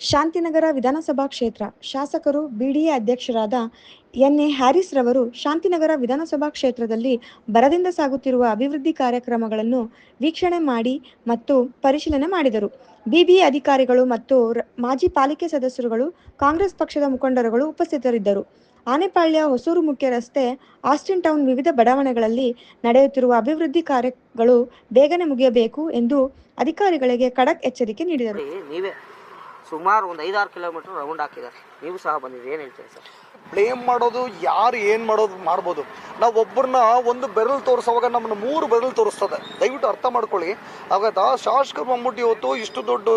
ಶಾಂತಿನಗರ ವಿಧಾನಸಭಾ ಕ್ಷೇತ್ರ ಶಾಸಕರು ಬಿಡಿಎ ಅಧ್ಯಕ್ಷರಾದ ಎನ್ಎ ಹ್ಯಾರಿಸ್ ರವರು ಶಾಂತಿನಗರ ವಿಧಾನಸಭಾ ಕ್ಷೇತ್ರದಲ್ಲಿ ಬರದಿಂದ ಸಾಗುತ್ತಿರುವ ಅಭಿವೃದ್ಧಿ ಕಾರ್ಯಕ್ರಮಗಳನ್ನು ವೀಕ್ಷಣೆ ಮಾಡಿ ಮತ್ತು ಪರಿಶೀಲನೆ ಮಾಡಿದರು. ಬಿಬಿಎ ಅಧಿಕಾರಿಗಳು ಮತ್ತು ಮಾಜಿ ಪಾಲಿಕೆ ಸದಸ್ಯರುಗಳು, ಕಾಂಗ್ರೆಸ್ ಪಕ್ಷದ ಮುಖಂಡರುಗಳು ಉಪಸ್ಥಿತರಿದ್ದರು. ಆನೆಪಾಳ್ಯ ಹೊಸೂರು ಮುಖ್ಯ ರಸ್ತೆ ಆಸ್ಟಿನ್ ಟೌನ್ ವಿವಿಧ ಬಡಾವಣೆಗಳಲ್ಲಿ ನಡೆಯುತ್ತಿರುವ ಅಭಿವೃದ್ಧಿ ಕಾರ್ಯಗಳು ಬೇಗನೆ ಮುಗಿಯಬೇಕು ಎಂದು ಅಧಿಕಾರಿಗಳಿಗೆ ಖಡಕ್ ಎಚ್ಚರಿಕೆ ನೀಡಿದರು. ಸುಮಾರು ಒಂದು ಐದಾರು ಕಿಲೋಮೀಟರ್ ರೌಂಡ್ ಹಾಕಿದ್ದಾರೆ. ನೀವು ಸಹ ಬಂದಿದ್ದೀರಿ. ಏನು ಹೇಳ್ತೀರಿ ಸರ್? ಬ್ಲೇಮ್ ಮಾಡೋದು, ಯಾರು ಏನು ಮಾಡೋದು ಮಾಡ್ಬೋದು. ನಾವು ಒಬ್ಬರನ್ನ ಒಂದು ಬೆರಳು ತೋರಿಸೋವಾಗ ನಮ್ಮನ್ನು ಮೂರು ಬೆರಳು ತೋರಿಸ್ತದೆ. ದಯವಿಟ್ಟು ಅರ್ಥ ಮಾಡ್ಕೊಳ್ಳಿ. ಆಗಾಯ್ತಾ ಶಾಸಕರು ಬಂದ್ಬಿಟ್ಟು ಇವತ್ತು ಇಷ್ಟು ದೊಡ್ಡ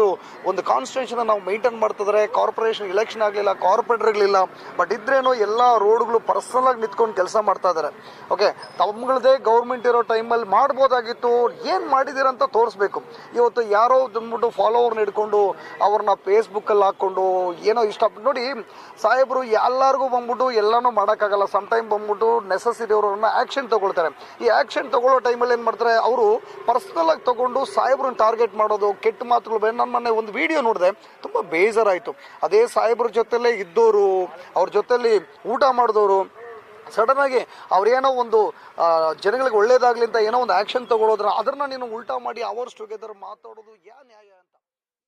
ಒಂದು ಕಾನ್ಸ್ಟಿಟ್ಯೂಷನ್ ನಾವು ಮೇಂಟೈನ್ ಮಾಡ್ತಿದ್ರೆ ಕಾರ್ಪೊರೇಷನ್ ಎಲೆಕ್ಷನ್ ಆಗಲಿಲ್ಲ ಕಾರ್ಪೊರೇಟರ್ಗಳಿಲ್ಲ ಬಟ್ ಇದ್ರೇನು ಎಲ್ಲ ರೋಡ್ಗಳು ಪರ್ಸನಲ್ ಆಗಿ ನಿಂತ್ಕೊಂಡು ಕೆಲಸ ಮಾಡ್ತಾ ಇದ್ದಾರೆ ಓಕೆ ತಮ್ಮಗಳದೇ ಗೌರ್ಮೆಂಟ್ ಇರೋ ಟೈಮಲ್ಲಿ ಮಾಡ್ಬೋದಾಗಿತ್ತು. ಏನು ಮಾಡಿದ್ದೀರಂತ ತೋರಿಸ್ಬೇಕು. ಇವತ್ತು ಯಾರೋ ಬಂದ್ಬಿಟ್ಟು ಫಾಲೋವರ್ನ ಹಿಡ್ಕೊಂಡು ಅವ್ರನ್ನ ಫೇಸ್ಬುಕ್ಕಲ್ಲಿ ಹಾಕ್ಕೊಂಡು ಏನೋ ಇಷ್ಟ ನೋಡಿ, ಸಾಹೇಬರು ಎಲ್ಲರಿಗೂ ಬಂದ್ಬಿಟ್ಟು ಎಲ್ಲನೂ ಮಾಡೋಕ್ಕಾಗಲ್ಲ. ಸಮ್ ಟೈಮ್ ಬಂದ್ಬಿಟ್ಟು ನೆಸಸಿಟಿ ಅವ್ರನ್ನ ಆ್ಯಕ್ಷನ್ ತಗೊಳ್ತಾರೆ. ಈ ಆ್ಯಕ್ಷನ್ ತಗೊಳ್ಳೋ ಟೈಮಲ್ಲಿ ಏನು ಮಾಡ್ತಾರೆ, ಅವರು ಪರ್ಸ್ನಲಾಗಿ ತಗೊಂಡು ಸಾಹೇಬ್ರನ್ನ ಟಾರ್ಗೆಟ್ ಮಾಡೋದು, ಕೆಟ್ಟ ಮಾತುಗಳು. ಬೇರೆ ನಾನು ಮೊನ್ನೆ ಒಂದು ವಿಡಿಯೋ ನೋಡಿದೆ, ತುಂಬ ಬೇಜಾರಾಯಿತು. ಅದೇ ಸಾಹೇಬ್ರ ಜೊತೆಲೇ ಇದ್ದವರು ಅವ್ರ ಜೊತೆಲಿ ಊಟ ಮಾಡಿದವರು ಸಡನ್ ಆಗಿ ಅವ್ರೇನೋ ಒಂದು ಜನಗಳಿಗೆ ಒಳ್ಳೇದಾಗ್ಲಿ ಅಂತ ಏನೋ ಒಂದು ಆ್ಯಕ್ಷನ್ ತಗೊಳ್ಳೋದ್ರ ಅದನ್ನ ನೀನು ಉಲ್ಟಾ ಮಾಡಿ ಅವರ್ಸ್ ಟುಗೆದರ್ ಮಾತಾಡೋದು, ಯಾ ನ್ಯಾಯ